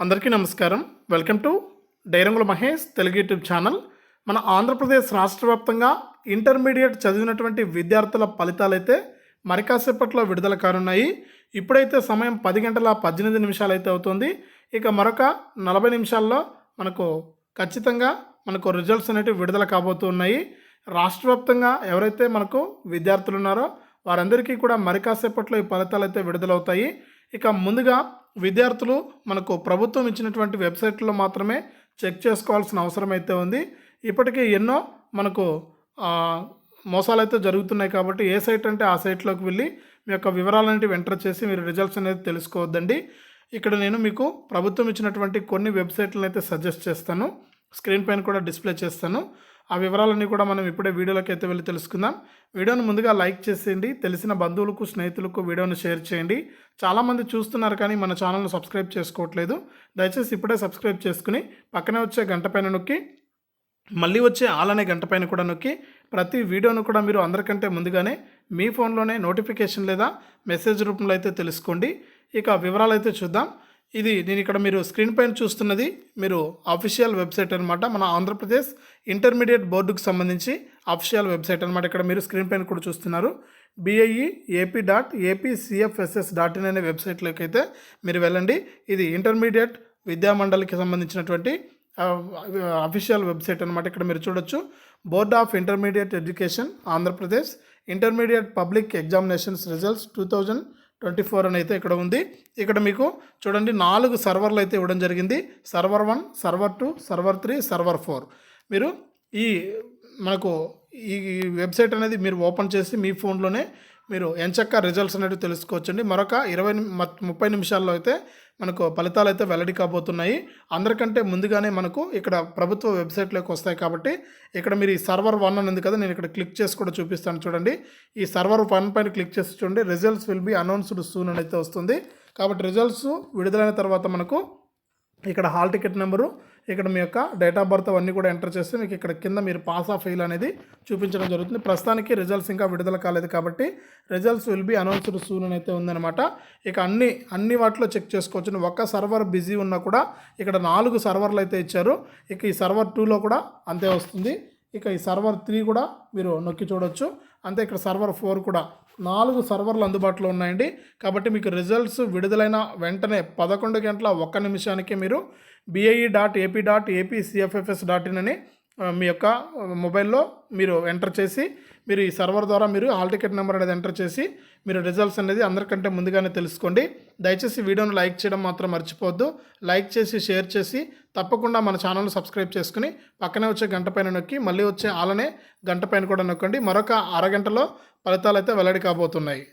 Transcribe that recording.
అందరికీ నమస్కారం. Welcome to Dairangula Mahesh Telugu YouTube channel. మన ఆంధ్రప్రదేశ్ రాష్ట్ర వ్యాప్తంగా ఇంటర్మీడియట్ చదివినటువంటి విద్యార్థుల ఫలితాలు అయితే మరి కాసేపట్లో విడుదల కానున్నాయి. ఇప్పుడైతే సమయం పది గంటల పద్దెనిమిది నిమిషాలు అయితే అవుతుంది. ఇక మరొక నలభై నిమిషాల్లో మనకు ఖచ్చితంగా మనకు రిజల్ట్స్ అనేవి విడుదల కాబోతున్నాయి రాష్ట్ర వ్యాప్తంగా ఎవరైతే మనకు విద్యార్థులు ఉన్నారో వారందరికీ కూడా మరి కాసేపట్లో ఈ ఫలితాలు అయితే విడుదలవుతాయి. ఇక ముందుగా విద్యార్థులు మనకు ప్రభుత్వం ఇచ్చినటువంటి వెబ్సైట్లో మాత్రమే చెక్ చేసుకోవాల్సిన అవసరం అయితే ఉంది. ఇప్పటికే ఎన్నో మనకు మోసాలైతే మోసాలు అయితే జరుగుతున్నాయి కాబట్టి ఏ సైట్ అంటే ఆ సైట్లోకి వెళ్ళి మీ యొక్క వివరాలన్నిటివి ఎంటర్ చేసి మీరు రిజల్ట్స్ అనేది తెలుసుకోవద్దండి. ఇక్కడ నేను మీకు ప్రభుత్వం ఇచ్చినటువంటి కొన్ని వెబ్సైట్లను అయితే సజెస్ట్ చేస్తాను. స్క్రీన్ పైన కూడా డిస్ప్లే చేస్తాను. ఆ వివరాలన్నీ కూడా మనం ఇప్పుడే వీడియోలోకి అయితే వెళ్ళి తెలుసుకుందాం. వీడియోను ముందుగా లైక్ చేసేయండి. తెలిసిన బంధువులకు స్నేహితులకు వీడియోను షేర్ చేయండి. చాలామంది చూస్తున్నారు కానీ మన ఛానల్ను సబ్స్క్రైబ్ చేసుకోవట్లేదు. దయచేసి ఇప్పుడే సబ్స్క్రైబ్ చేసుకుని పక్కనే వచ్చే గంట పైన నొక్కి మళ్ళీ వచ్చే ఆలనే గంట పైన కూడా నొక్కి ప్రతి వీడియోను కూడా మీరు అందరికంటే ముందుగానే మీ ఫోన్లోనే నోటిఫికేషన్ లేదా మెసేజ్ రూపంలో అయితే తెలుసుకోండి. ఇక వివరాలు అయితే చూద్దాం. ఇది నేను ఇక్కడ మీరు స్క్రీన్ పైన చూస్తున్నది మీరు అఫీషియల్ వెబ్సైట్ అనమాట మన ఆంధ్రప్రదేశ్ ఇంటర్మీడియట్ బోర్డుకు సంబంధించి అఫీషియల్ వెబ్సైట్ అనమాట ఇక్కడ మీరు స్క్రీన్ పైన కూడా చూస్తున్నారు. BIE AP dot APCFSS dot in అనే వెబ్సైట్లోకి అయితే మీరు వెళ్ళండి. ఇది ఇంటర్మీడియట్ విద్యామండలికి సంబంధించినటువంటి అఫీషియల్ వెబ్సైట్ అనమాట ఇక్కడ మీరు చూడొచ్చు. Board of intermediate education Andhra Pradesh intermediate public examinations results two thousand twenty four అని అయితే ఇక్కడ ఉంది. ఇక్కడ మీకు చూడండి నాలుగు సర్వర్లు అయితే ఇవ్వడం జరిగింది. Server one server two server three server four. మీరు ఈ మనకు ఈ వెబ్సైట్ అనేది మీరు ఓపెన్ చేసి మీ ఫోన్లోనే మీరు ఎంచక్క రిజల్ట్స్ అనేవి తెలుసుకోవచ్చండి. మరొక ఇరవై ముప్పై నిమిషాల్లో అయితే మనకు ఫలితాలు అయితే వెల్లడి కాబోతున్నాయి. అందరికంటే ముందుగానే మనకు ఇక్కడ ప్రభుత్వ వెబ్సైట్లోకి వస్తాయి కాబట్టి ఇక్కడ మీరు ఈ సర్వర్ వన్ అని ఉంది కదా నేను ఇక్కడ క్లిక్ చేసి కూడా చూపిస్తాను చూడండి. ఈ సర్వర్ వన్ పైన క్లిక్ చేసి చూడండి. Results will be announced soon అని అయితే వస్తుంది. కాబట్టి రిజల్ట్స్ విడుదలైన తర్వాత మనకు ఇక్కడ హాల్ టికెట్ నెంబరు ఇక్కడ మీ యొక్క డేట్ ఆఫ్ బర్త్ అవన్నీ కూడా ఎంటర్ చేస్తే మీకు ఇక్కడ కింద మీరు పాస్ ఆఫ్ ఫెయిల్ అనేది చూపించడం జరుగుతుంది. ప్రస్తుతానికి రిజల్ట్స్ ఇంకా విడుదల కాలేదు కాబట్టి results will be announced soon అని అయితే ఉందన్నమాట. ఇక అన్ని అన్ని వాటిలో చెక్ చేసుకోవచ్చు ఒక్క సర్వర్ బిజీ ఉన్నా కూడా ఇక్కడ నాలుగు సర్వర్లు అయితే ఇచ్చారు. ఇక ఈ సర్వర్ టూలో కూడా అంతే వస్తుంది. ఇక ఈ సర్వర్ త్రీ కూడా మీరు నొక్కి చూడొచ్చు. అంతే ఇక్కడ సర్వర్ ఫోర్ కూడా నాలుగు సర్వర్లు అందుబాటులో ఉన్నాయండి. కాబట్టి మీకు రిజల్ట్స్ విడుదలైన వెంటనే పదకొండు గంటల ఒక్క నిమిషానికి మీరు BIE dot AP dot APCFFS dot in అని మీ యొక్క మొబైల్లో మీరు ఎంటర్ చేసి మీరు ఈ సర్వర్ ద్వారా మీరు హాల్ టికెట్ నెంబర్ అనేది ఎంటర్ చేసి మీరు రిజల్ట్స్ అనేది అందరికంటే ముందుగానే తెలుసుకోండి. దయచేసి వీడియోను లైక్ చేయడం మాత్రం మర్చిపోవద్దు. లైక్ చేసి షేర్ చేసి తప్పకుండా మన ఛానల్ని సబ్స్క్రైబ్ చేసుకుని పక్కనే వచ్చే గంట పైన నొక్కి మళ్ళీ వచ్చే ఆలనే గంట పైన కూడా నొక్కండి. మరొక అరగంటలో ఫలితాలు అయితే వెల్లడి కాబోతున్నాయి.